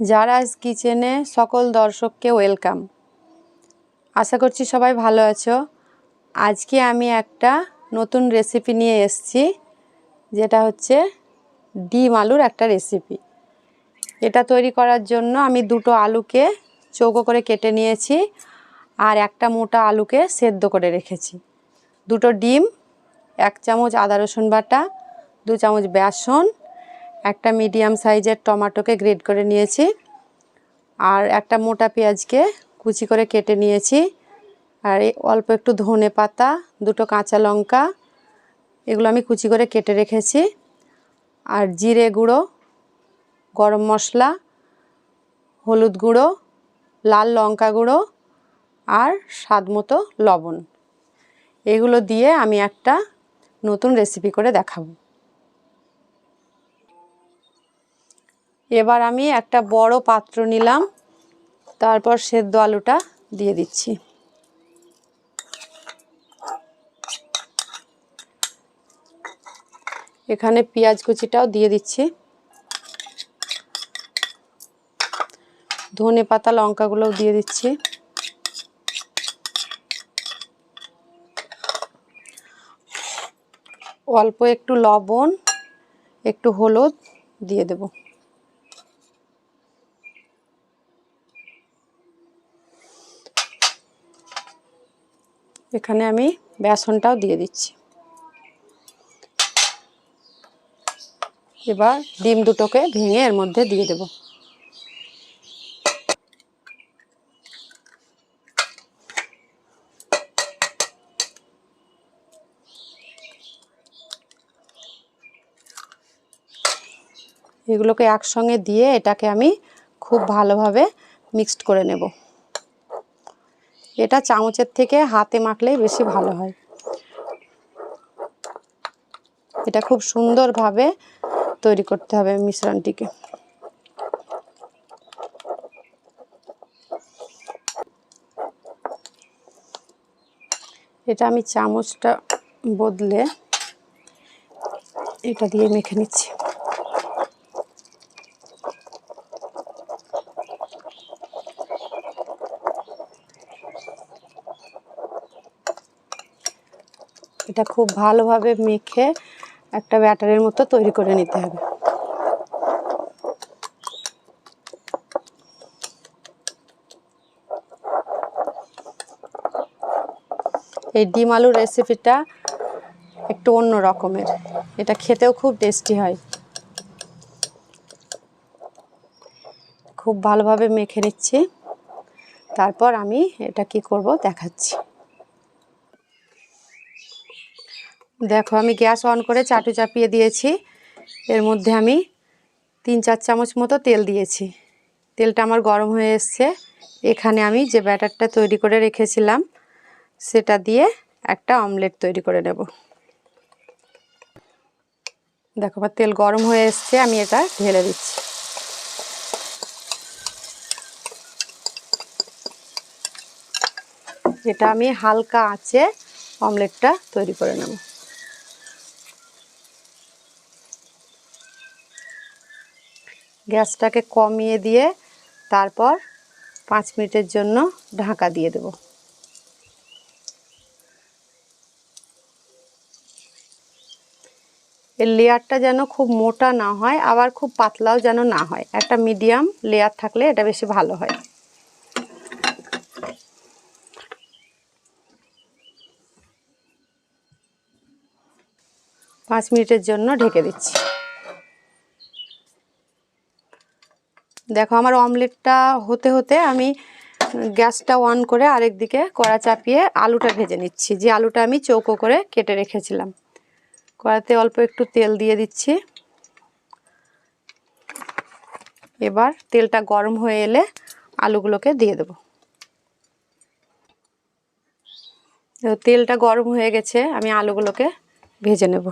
জারাজ কিচেনে সকল দর্শককে ওয়েলকাম। আশা করছি সবাই ভালো আছো। আজকে আমি একটা নতুন রেসিপি নিয়ে এসেছি, যেটা হচ্ছে ডিম আলুর একটা রেসিপি। এটা তৈরি করার জন্য আমি দুটো আলুকে চৌকো করে কেটে নিয়েছি আর একটা মোটা আলুকে সেদ্ধ করে রেখেছি। দুটো ডিম, এক চামচ আদা রসুন বাটা, দু চামচ বেসন একটা মিডিয়াম সাইজের টমাটোকে গ্রেড করে নিয়েছি আর একটা মোটা পেঁয়াজকে কুচি করে কেটে নিয়েছি। আর অল্প একটু ধনে পাতা, দুটো কাঁচা লঙ্কা, এগুলো আমি কুচি করে কেটে রেখেছি। আর জিরে গুঁড়ো, গরম মশলা, হলুদ গুঁড়ো, লাল লঙ্কা গুঁড়ো আর স্বাদ মতো লবণ। এগুলো দিয়ে আমি একটা নতুন রেসিপি করে দেখাবো। এবার আমি একটা বড় পাত্র নিলাম, তারপর সেদ্ধ আলুটা দিয়ে দিচ্ছি। এখানে পেঁয়াজ কুচিটাও দিয়ে দিচ্ছি। ধনে পাতা, লঙ্কাগুলোও দিয়ে দিচ্ছি। অল্প একটু লবণ, একটু হলুদ দিয়ে দেব। এখানে আমি বেসনটাও দিয়ে দিচ্ছি। এবার ডিম দুটোকে ভেঙে এর মধ্যে দিয়ে দেব। এগুলোকে একসঙ্গে দিয়ে এটাকে আমি খুব ভালোভাবে মিক্সড করে নেব। এটা চামচের থেকে হাতে মাখলেই বেশি ভালো হয়। এটা খুব সুন্দরভাবে তৈরি করতে হবে মিশ্রণটিকে। এটা আমি চামচটা বদলে এটা দিয়ে মেখে নিচ্ছি। এটা খুব ভালোভাবে মেখে একটা ব্যাটারের মতো তৈরি করে নিতে হবে। এই ডিম আলুর রেসিপিটা একটু অন্য রকমের। এটা খেতেও খুব টেস্টি হয়। খুব ভালোভাবে মেখে নিচ্ছি। তারপর আমি এটা কি করব দেখাচ্ছি। দেখো, আমি গ্যাস অন করে চাটু চাপিয়ে দিয়েছি। এর মধ্যে আমি তিন চার চামচ মতো তেল দিয়েছি। তেলটা আমার গরম হয়ে এসছে। এখানে আমি যে ব্যাটারটা তৈরি করে রেখেছিলাম, সেটা দিয়ে একটা অমলেট তৈরি করে নেব। দেখো, আমার তেল গরম হয়ে এসছে, আমি এটা ঢেলে দিচ্ছি। এটা আমি হালকা আঁচে অমলেটটা তৈরি করে নেব। গ্যাসটাকে কমিয়ে দিয়ে তারপর পাঁচ মিনিটের জন্য ঢাকা দিয়ে দেব। এর লেয়ারটা যেন খুব মোটা না হয়, আবার খুব পাতলাও যেন না হয়। একটা মিডিয়াম লেয়ার থাকলে এটা বেশি ভালো হয়। পাঁচ মিনিটের জন্য ঢেকে দিচ্ছি। দেখো আমার অমলেটটা হতে হতে আমি গ্যাসটা অন করে আরেক দিকে কড়া চাপিয়ে আলুটা ভেজে নিচ্ছি। যে আলুটা আমি চৌকো করে কেটে রেখেছিলাম। কড়াতে অল্প একটু তেল দিয়ে দিচ্ছি। এবার তেলটা গরম হয়ে এলে আলুগুলোকে দিয়ে দেব। তেলটা গরম হয়ে গেছে, আমি আলুগুলোকে ভেজে নেব।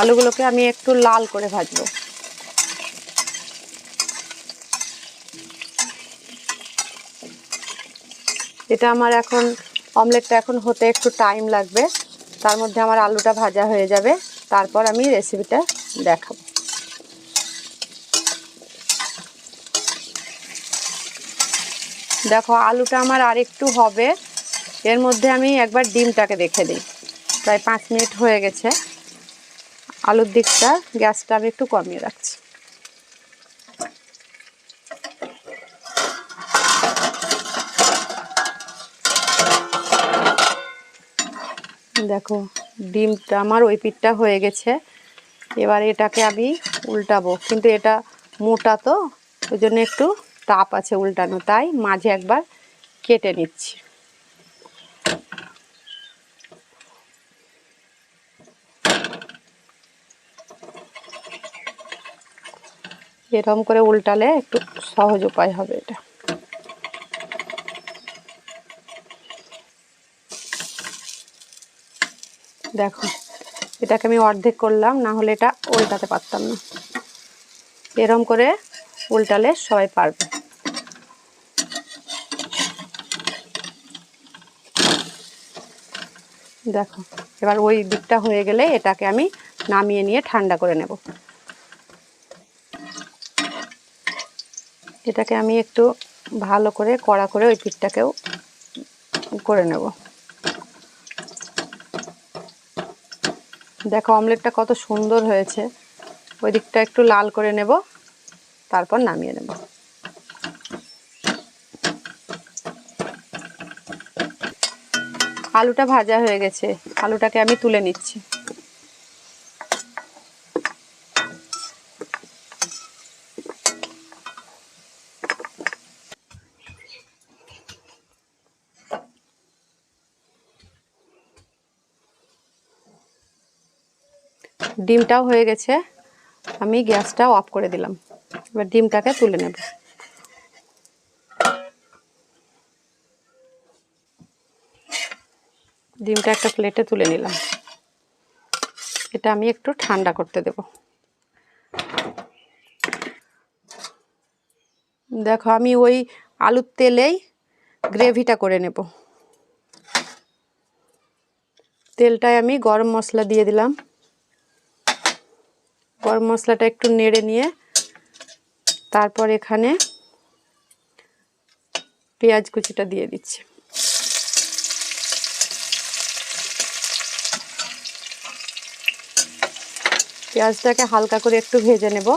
আলুগুলোকে আমি একটু লাল করে ভাজবো। এটা আমার এখন, অমলেটটা এখন হতে একটু টাইম লাগবে। তার মধ্যে আমার আলুটা ভাজা হয়ে যাবে। তারপর আমি রেসিপিটা দেখাবো। দেখো, আলুটা আমার আর একটু হবে। এর মধ্যে আমি একবার ডিমটাকে দেখে দিই। প্রায় পাঁচ মিনিট হয়ে গেছে। আলুর দিকটা গ্যাসটা আমি একটু কমিয়ে রাখছি। দেখো, ডিমটা আমার ওই পিঠটা হয়ে গেছে। এবার এটাকে আমি উল্টাবো। কিন্তু এটা মোটা তো, ওই জন্য একটু তাপ আছে উল্টানো। তাই মাঝে একবার কেটে নিচ্ছি। এরকম করে উল্টালে একটু সহজ উপায় হবে এটা। দেখো, এটাকে আমি অর্ধেক করলাম, না হলে এটা উল্টাতে পারতাম না। এরম করে উল্টালে সবাই পারবে। দেখো, এবার ওই দিকটা হয়ে গেলে এটাকে আমি নামিয়ে নিয়ে ঠান্ডা করে নেব। এটাকে আমি একটু ভালো করে, কড়া করে ওই পিঠটাকেও করে নেব। দেখো অমলেটটা কত সুন্দর হয়েছে। ওই দিকটা একটু লাল করে নেব, তারপর নামিয়ে নেব। আলুটা ভাজা হয়ে গেছে। আলুটাকে আমি তুলে নিচ্ছি। ডিমটাও হয়ে গেছে। আমি গ্যাসটাও অফ করে দিলাম। এবার ডিমটাকে তুলে নেব। ডিমটা একটা প্লেটে তুলে নিলাম। এটা আমি একটু ঠান্ডা করতে দেব। দেখো, আমি ওই আলুর তেলেই গ্রেভিটা করে নেব। তেলটায় আমি গরম মশলা দিয়ে দিলাম। গরম মশলাটা একটু নেড়ে নিয়ে তারপর এখানে পেঁয়াজ কুচিটা দিয়ে দিচ্ছি। পেঁয়াজটাকে হালকা করে একটু ভেজে নেব।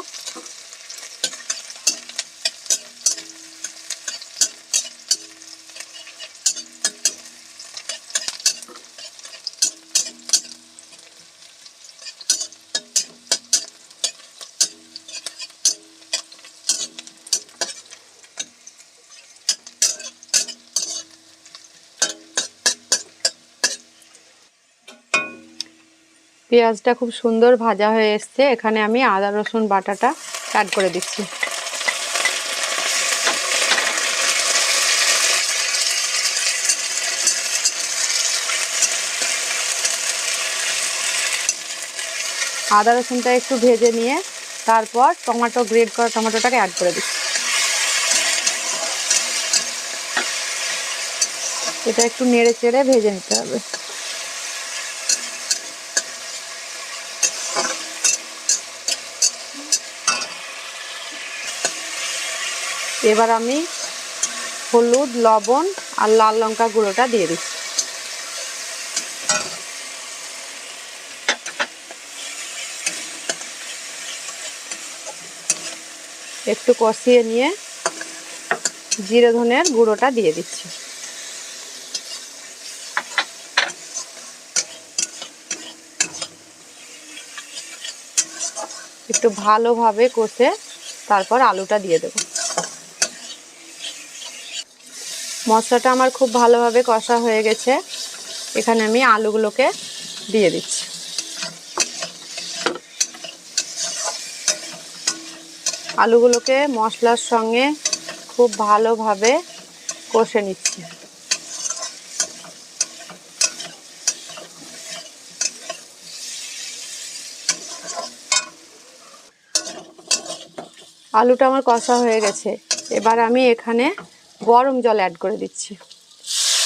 পেঁয়াজটা খুব সুন্দর ভাজা হয়ে এসছে। এখানে আমি আদা, রসুন, বাটাটা অ্যাড করে দিচ্ছি। আদা, রসুনটা একটু ভেজে নিয়ে তারপর টমেটো গ্রেড করা টমেটোটাকে অ্যাড করে দিচ্ছি। এটা একটু নেড়ে চেড়ে ভেজে নিতে হবে। এবার আমি হলুদ, লবণ আর লাল লঙ্কা গুঁড়োটা দিয়ে দিচ্ছি। একটু কষিয়ে নিয়ে জিরে ধনের গুঁড়োটা দিয়ে দিচ্ছি। একটু ভালোভাবে কষে তারপর আলুটা দিয়ে দেবো। মশলাটা আমার খুব ভালোভাবে কষা হয়ে গেছে। এখানে আমি আলুগুলোকে দিয়ে দিচ্ছি। আলুগুলোকে মশলার সঙ্গে খুব ভালোভাবে কষে নিচ্ছি। আলুটা আমার কষা হয়ে গেছে। এবার আমি এখানে গরম জল অ্যাড করে দিচ্ছি।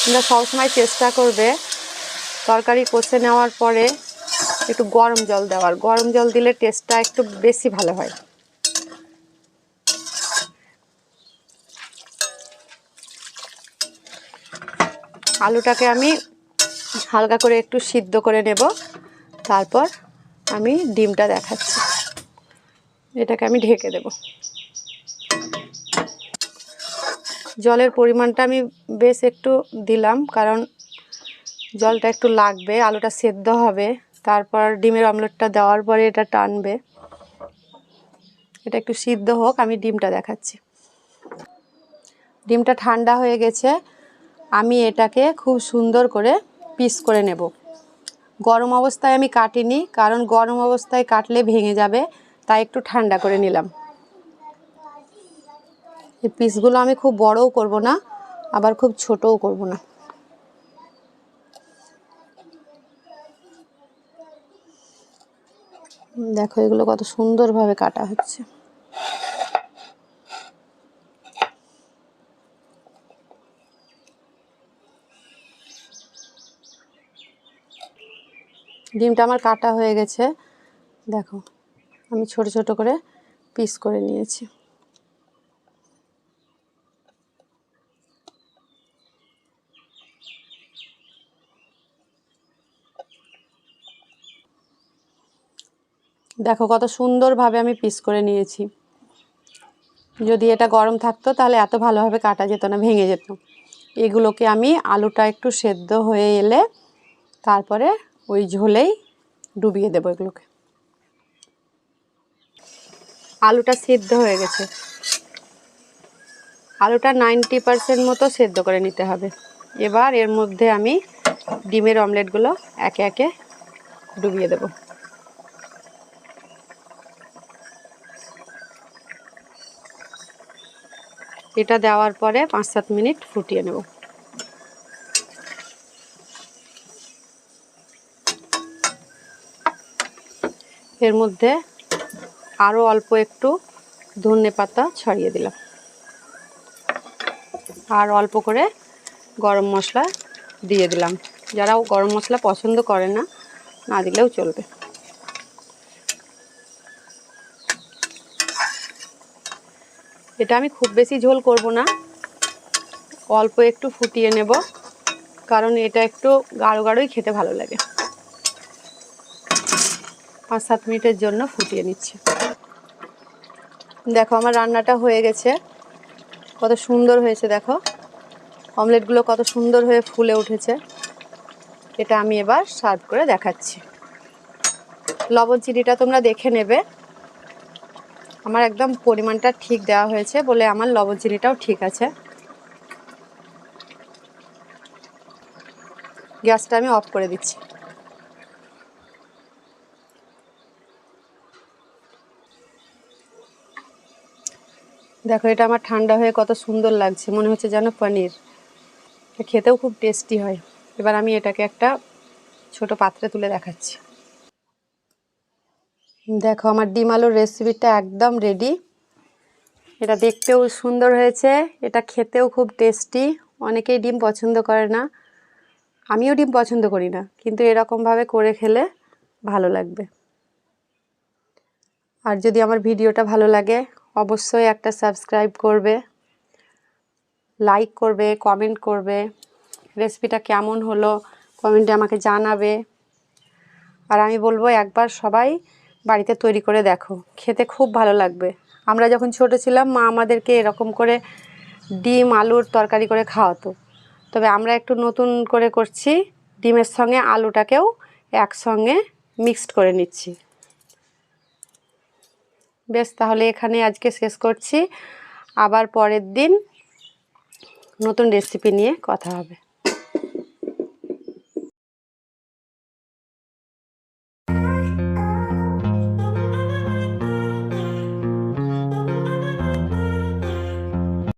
তোমরা সবসময় চেষ্টা করবে তরকারি কষে নেওয়ার পরে একটু গরম জল দেওয়ার। গরম জল দিলে টেস্টটা একটু বেশি ভালো হয়। আলুটাকে আমি হালকা করে একটু সিদ্ধ করে নেব। তারপর আমি ডিমটা দেখাচ্ছি। এটাকে আমি ঢেকে দেব। জলের পরিমাণটা আমি বেশ একটু দিলাম, কারণ জলটা একটু লাগবে, আলুটা সেদ্ধ হবে, তারপর ডিমের অমলেটটা দেওয়ার পরে এটা টানবে। এটা একটু সিদ্ধ হোক, আমি ডিমটা দেখাচ্ছি। ডিমটা ঠান্ডা হয়ে গেছে, আমি এটাকে খুব সুন্দর করে পিস করে নেব। গরম অবস্থায় আমি কাটিনি, কারণ গরম অবস্থায় কাটলে ভেঙে যাবে, তাই একটু ঠান্ডা করে নিলাম। এই পিসগুলো আমি খুব বড়ও করব না, আবার খুব ছোটও করব না। দেখো, এগুলো কত সুন্দরভাবে কাটা হচ্ছে। ডিমটা আমার কাটা হয়ে গেছে। দেখো, আমি ছোট ছোট করে পিস করে নিয়েছি। দেখো কত সুন্দরভাবে আমি পিস করে নিয়েছি। যদি এটা গরম থাকতো তাহলে এত ভালোভাবে কাটা যেত না, ভেঙে যেত। এগুলোকে আমি আলুটা একটু সেদ্ধ হয়ে এলে তারপরে ওই ঝোলেই ডুবিয়ে দেবো এগুলোকে। আলুটা সেদ্ধ হয়ে গেছে। আলুটা নাইনটি পারসেন্ট মতো সেদ্ধ করে নিতে হবে। এবার এর মধ্যে আমি ডিমের অমলেটগুলো একে একে ডুবিয়ে দেবো। এটা দেওয়ার পরে পাঁচ সাত মিনিট ফুটিয়ে নেব। এর মধ্যে আরও অল্প একটু ধনে পাতা ছড়িয়ে দিলাম। আর অল্প করে গরম মশলা দিয়ে দিলাম। যারা গরম মশলা পছন্দ করে না না দিলেও চলবে। এটা আমি খুব বেশি ঝোল করব না। অল্প একটু ফুটিয়ে নেব, কারণ এটা একটু গাঢ় গাঢ়ই খেতে ভালো লাগে। পাঁচ সাত মিনিটের জন্য ফুটিয়ে নিচ্ছি। দেখো, আমার রান্নাটা হয়ে গেছে। কত সুন্দর হয়েছে, দেখো। অমলেটগুলো কত সুন্দর হয়ে ফুলে উঠেছে। এটা আমি এবার সার্ভ করে দেখাচ্ছি। লবণ চিনিটা তোমরা দেখে নেবে। আমার একদম পরিমাণটা ঠিক দেওয়া হয়েছে বলে আমার লবণ চিনিটাও ঠিক আছে। গ্যাসটা আমি অফ করে দিচ্ছি। দেখো, এটা আমার ঠান্ডা হয়ে কত সুন্দর লাগছে, মনে হচ্ছে যেন পনির। খেতেও খুব টেস্টি হয়। এবার আমি এটাকে একটা ছোট পাত্রে তুলে দেখাচ্ছি। দেখো, আমার ডিম আলুর রেসিপিটা একদম রেডি এটা দেখতেও সুন্দর হয়েছে, এটা খেতেও খুব টেস্টি অনেকেই ডিম পছন্দ করে না, আমিও ডিম পছন্দ করি না, কিন্তু এরকমভাবে করে খেলে ভালো লাগবে। আর যদি আমার ভিডিওটা ভালো লাগে, অবশ্যই একটা সাবস্ক্রাইব করবে লাইক করবে কমেন্ট করবে রেসিপিটা কেমন হলো কমেন্টে আমাকে জানাবে। আর আমি বলব, একবার সবাই বাড়িতে তৈরি করে দেখো। খেতে খুব ভালো লাগবে। আমরা যখন ছোট ছিলাম, মা আমাদেরকে এরকম করে ডিম, আলুর তরকারি করে খাওয়াতো। তবে আমরা একটু নতুন করে করছি, ডিমের সঙ্গে আলুটাকেও একসঙ্গে মিক্সড করে নিচ্ছি। বেশ, তাহলে এখানে আজকে শেষ করছি। আবার পরের দিন নতুন রেসিপি নিয়ে কথা হবে।